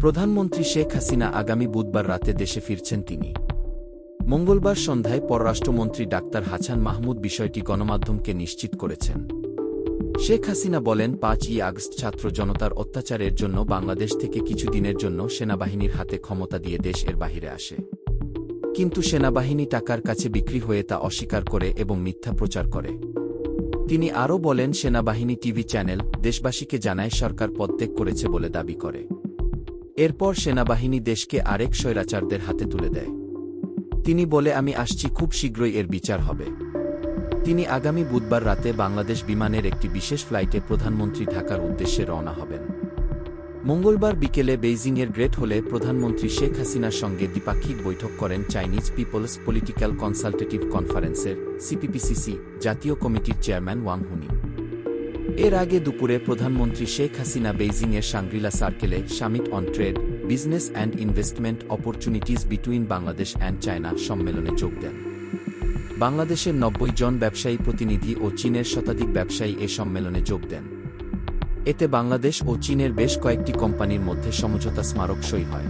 প্রধানমন্ত্রী শেখ হাসিনা আগামী বুধবার রাতে দেশে ফিরছেন তিনি। মঙ্গলবার সন্ধ্যায় পররাষ্ট্রমন্ত্রী ডাক্তার হাছান মাহমুদ বিষয়টি গণমাধ্যমকে নিশ্চিত করেছেন। শেখ হাসিনা বলেন, পাঁচই আগস্ট ছাত্র জনতার অত্যাচারের জন্য বাংলাদেশ থেকে কিছুদিনের জন্য সেনাবাহিনীর হাতে ক্ষমতা দিয়ে দেশ এর বাহিরে আসে। কিন্তু সেনাবাহিনী টাকার কাছে বিক্রি হয়ে তা অস্বীকার করে এবং মিথ্যা প্রচার করে। তিনি আরও বলেন, সেনাবাহিনী টিভি চ্যানেল দেশবাসীকে জানায়, সরকার পদত্যাগ করেছে বলে দাবি করে। এরপর সেনাবাহিনী দেশকে আরেক স্বৈরাচারদের হাতে তুলে দেয়। তিনি বলে, আমি আসছি, খুব শীঘ্রই এর বিচার হবে। তিনি আগামী বুধবার রাতে বাংলাদেশ বিমানের একটি বিশেষ ফ্লাইটে প্রধানমন্ত্রী ঢাকার উদ্দেশ্যে রওনা হবেন। মঙ্গলবার বিকেলে বেইজিংয়ের গ্রেট হলে প্রধানমন্ত্রী শেখ হাসিনার সঙ্গে দ্বিপাক্ষিক বৈঠক করেন চাইনিজ পিপলস পলিটিক্যাল কনসালটেটিভ কনফারেন্সের, সিপিপিসিসি, জাতীয় কমিটির চেয়ারম্যান ওয়াং হুনি এর আগে দুপুরে প্রধানমন্ত্রী শেখ হাসিনা বেইজিংয়ের Shangri-La সার্কেলে summit on trade, business and investment opportunities between Bangladesh and China সম্মেলনে যোগ দেন। বাংলাদেশের নব্বই জন ব্যবসায়ী প্রতিনিধি ও চীনের শতাধিক ব্যবসায়ী এ সম্মেলনে যোগ দেন। এতে বাংলাদেশ ও চীনের বেশ কয়েকটি কোম্পানির মধ্যে সমঝোতা স্মারক সই হয়।